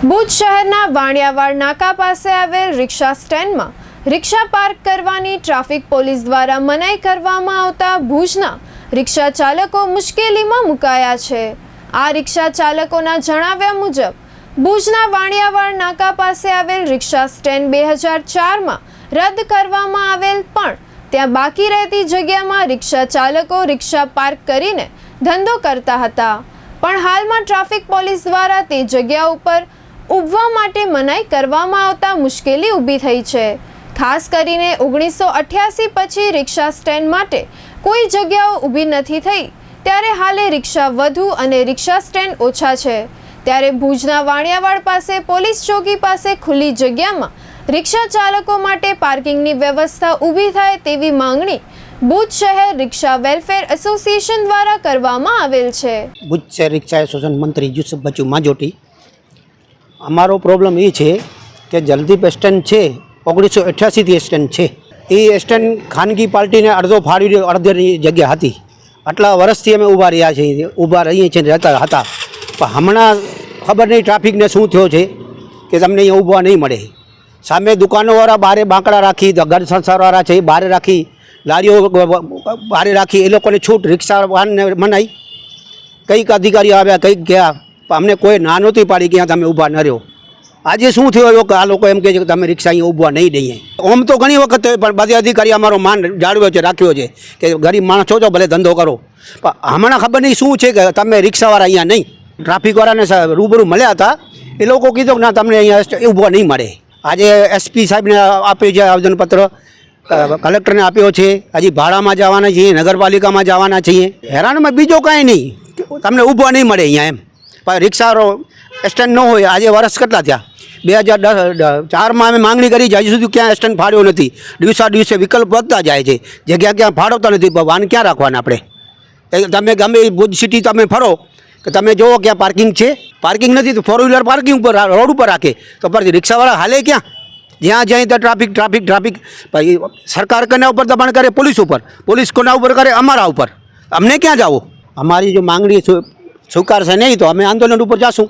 ભુજ શહેરના વાણિયાવાડ નાકા પાસે આવેલ રિક્ષા સ્ટેન્ડમાં રિક્ષા પાર્ક કરવાની ટ્રાફિક પોલીસ દ્વારા મનાઈ કરવામાં આવતા ભુજના રિક્ષા ચાલકો મુશ્કેલીમાં મુકાયા છે. આ રિક્ષા ચાલકોના જણાવ્યા મુજબ, ભુજના વાણિયાવાડ નાકા પાસે આવેલ રિક્ષા સ્ટેન્ડ બે હજાર ચારમાં રદ કરવામાં આવેલ, પણ ત્યાં બાકી રહેતી જગ્યામાં રિક્ષા ચાલકો રિક્ષા પાર્ક કરીને ધંધો કરતા હતા. પણ હાલમાં ટ્રાફિક પોલીસ દ્વારા તે જગ્યા ઉપર ઊભવા માટે મનાઈ કરવામાં આવતા મુશ્કેલી ઊભી થઈ છે. ખાસ કરીને ઓગણીસો અઠ્યાસી પછી રિક્ષા સ્ટેન્ડ માટે કોઈ જગ્યાઓ ઊભી નથી થઈ. ત્યારે હાલે રિક્ષા વધુ અને રિક્ષા સ્ટેન્ડ ઓછા છે. ત્યારે ભુજના વાણિયાવાડ પાસે પોલીસ ચોકી પાસે ખુલ્લી જગ્યામાં રિક્ષા ચાલકો માટે પાર્કિંગની વ્યવસ્થા ઊભી થાય તેવી માંગણી ભુજ શહેર રિક્ષા વેલફેર એસોસિએશન દ્વારા કરવામાં આવેલ છે. ભુજ શહેર રિક્ષા એસોસિએશન મંત્રી યુસુફ બચુ માજોટી અમારો પ્રોબ્લેમ એ છે કે જલ્દી સ્ટેન્ડ છે, ઓગણીસો અઠ્યાસીથી સ્ટેન્ડ છે. એ સ્ટેન્ડ ખાનગી પાર્ટીને અડધો ફાળવી અડધની જગ્યા હતી. આટલા વર્ષથી અમે ઊભા રહ્યા છીએ, ઊભા રહીએ છીએ રહેતા હતા. પણ હમણાં ખબર નહીં ટ્રાફિકને શું થયો છે કે તમને અહીંયા ઊભા નહીં મળે. સામે દુકાનોવાળા બારે બાંકડા રાખી, ઘર સંસારવાળા છે એ બારે રાખી, લારીઓ બારે રાખી, એ લોકોને છૂટ રિક્ષા વાહનને મનાઈ. કંઈક અધિકારીઓ આવ્યા, કંઈક ગયા. અમને કોઈ ના નહોતી પાડી કે તમે ઊભા ન રહ્યો. આજે શું થયું કે આ લોકો એમ કહે છે કે તમે રિક્ષા અહીંયા ઊભા નહીં દઈએ. ઓમ તો ઘણી વખત પણ બધે અધિકારી અમારો માન જાળવ્યો છે, રાખ્યો છે કે ગરીબ માણસ છો ભલે ધંધો કરો. પણ હમણાં ખબર નહીં શું છે કે તમે રિક્ષાવાળા અહીંયા નહીં. ટ્રાફિકવાળાને રૂબરૂ મળ્યા હતા. એ લોકો કીધું કે ના, તમને અહીંયા ઊભા નહીં મળે. આજે એસપી સાહેબને આપ્યું છે આવેદનપત્ર. કલેક્ટરને આપ્યો છે. હજી ભાડામાં જવાના છીએ, નગરપાલિકામાં જવાના છીએ. હેરાનમાં બીજો કાંઈ નહીં. તમને ઊભા નહીં મળે અહીંયા એમ. પણ રિક્ષા સ્ટેન્ડ ન હોય, આજે વર્ષ કેટલા થયા? બે હજાર દસ ચારમાં અમે માંગણી કરી છે, હજી સુધી ક્યાં સ્ટેન્ડ ફાળ્યો નથી. દિવસા દિવસે વિકલ્પ વધતા જાય છે. જગ્યા ક્યાં ફાળવતા નથી વાન ક્યાં રાખવાના આપણે? તમે ગમે ભુજ સિટી તમે ફરો, કે તમે જુઓ ક્યાં પાર્કિંગ છે. પાર્કિંગ નથી તો ફોર વ્હીલર પાર્કિંગ ઉપર, રોડ ઉપર રાખે. તો પછી રિક્ષાવાળા હાલે ક્યાં? જ્યાં જાય ત્યાં ટ્રાફિક ટ્રાફિક ટ્રાફિક પછી સરકાર કોના ઉપર દબાણ કરે? પોલીસ ઉપર. પોલીસ કોના ઉપર કરે? અમારા ઉપર. અમને ક્યાં જવું? અમારી જો માંગણી સ્વી- સ્વીકારશે નહીં તો અમે આંદોલન ઉપર જાશું.